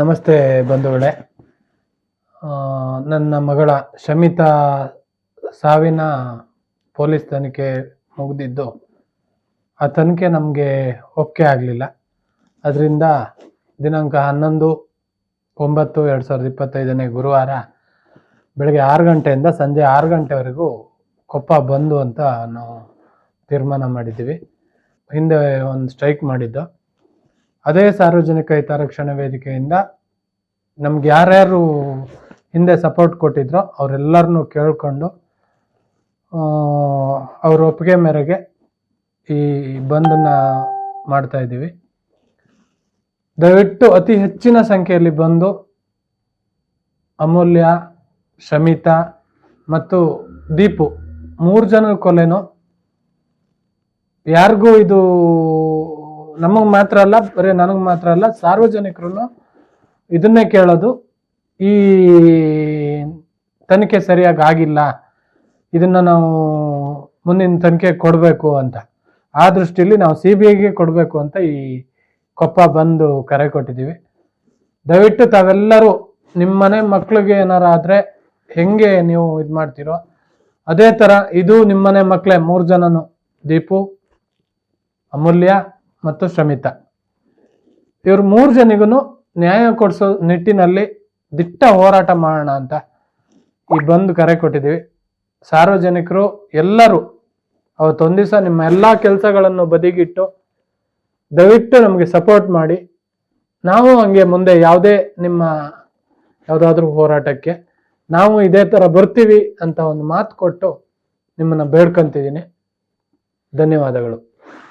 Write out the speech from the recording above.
ನಮಸ್ತೆ ಬಂಧುಗಳೇ. ನನ್ನ ಮಗಳ ಶಮಿತಾ ಸಾವಿನ ಪೊಲೀಸ್ ತನಿಖೆ ಮುಗಿದಿದ್ದು, ಆ ತನಿಖೆ ನಮಗೆ ಒಪ್ಪಿಗೆ ಆಗಲಿಲ್ಲ. ಅದರಿಂದ ದಿನಾಂಕ ಹನ್ನೊಂದು ಒಂಬತ್ತು ಎರಡು ಸಾವಿರದ ಇಪ್ಪತ್ತೈದನೇ ಗುರುವಾರ ಬೆಳಗ್ಗೆ ಆರು ಗಂಟೆಯಿಂದ ಸಂಜೆ ಆರು ಗಂಟೆವರೆಗೂ ಕೊಪ್ಪ ಬಂದು ಅಂತ ನಾವು ತೀರ್ಮಾನ ಮಾಡಿದ್ದೀವಿ. ಹಿಂದೆ ಒಂದು ಸ್ಟ್ರೈಕ್ ಮಾಡಿದ್ದು. ಅದೇ ಸಾರ್ವಜನಿಕ ಹಿತರಕ್ಷಣಾ ವೇದಿಕೆಯಿಂದ ನಮ್ಗೆ ಯಾರ್ಯಾರು ಹಿಂದೆ ಸಪೋರ್ಟ್ ಕೊಟ್ಟಿದ್ರೋ ಅವರೆಲ್ಲರನ್ನು ಕೇಳಿಕೊಂಡು ಅವ್ರ ಒಪ್ಪಿಗೆ ಮೇರೆಗೆ ಈ ಬಂದನ್ನ ಮಾಡ್ತಾ ಇದ್ದೀವಿ. ದಯವಿಟ್ಟು ಅತಿ ಹೆಚ್ಚಿನ ಸಂಖ್ಯೆಯಲ್ಲಿ ಬಂದು ಅಮೂಲ್ಯ, ಶಮಿತಾ ಮತ್ತು ದೀಪು ಮೂರು ಜನರ ಕೊಲೆನೂ, ಯಾರಿಗೂ ಇದು ನಮಗೆ ಮಾತ್ರ ಅಲ್ಲ, ಬರೀ ನನಗೆ ಮಾತ್ರ ಅಲ್ಲ ಸಾರ್ವಜನಿಕರು ಇದನ್ನೇ ಕೇಳೋದು. ಈ ತನಿಖೆ ಸರಿಯಾಗಿ ಆಗಿಲ್ಲ. ಇದನ್ನ ನಾವು ಮುಂದಿನ ತನಿಖೆ ಕೊಡಬೇಕು ಅಂತ. ಆ ದೃಷ್ಟಿಯಲ್ಲಿ ನಾವು ಸಿ ಬಿ ಐಗೆ ಕೊಡಬೇಕು ಅಂತ ಈ ಕೊಪ್ಪ ಬಂದು ಕರೆ ಕೊಟ್ಟಿದ್ದೀವಿ. ದಯವಿಟ್ಟು ತಾವೆಲ್ಲರೂ ನಿಮ್ಮ ಮನೆ ಮಕ್ಳಿಗೆ ಏನಾರ ಆದ್ರೆ ಹೆಂಗೆ ನೀವು ಇದು ಮಾಡ್ತೀರೋ, ಅದೇ ಥರ ಇದು ನಿಮ್ಮನೆ ಮಕ್ಕಳೇ ಮೂರು ಜನನು, ದೀಪು, ಅಮೂಲ್ಯ ಮತ್ತು ಶ್ರಮಿತ ಇವ್ರು ಮೂರು ಜನಿಗೂ ನ್ಯಾಯ ಕೊಡಿಸೋ ನಿಟ್ಟಿನಲ್ಲಿ ದಿಟ್ಟ ಹೋರಾಟ ಮಾಡೋಣ ಅಂತ ಈ ಬಂದು ಕರೆ ಕೊಟ್ಟಿದ್ದೀವಿ. ಸಾರ್ವಜನಿಕರು ಎಲ್ಲರೂ ಅವತ್ತೊಂದು ನಿಮ್ಮ ಎಲ್ಲ ಕೆಲಸಗಳನ್ನು ಬದಿಗಿಟ್ಟು ದಯವಿಟ್ಟು ನಮಗೆ ಸಪೋರ್ಟ್ ಮಾಡಿ. ನಾವು ಹಂಗೆ ಮುಂದೆ ಯಾವುದೇ ನಿಮ್ಮ ಯಾವುದಾದ್ರೂ ಹೋರಾಟಕ್ಕೆ ನಾವು ಇದೇ ಥರ ಬರ್ತೀವಿ ಅಂತ ಒಂದು ಮಾತು ಕೊಟ್ಟು ನಿಮ್ಮನ್ನು ಬೇಡ್ಕೊಂತಿದ್ದೀನಿ. ಧನ್ಯವಾದಗಳು.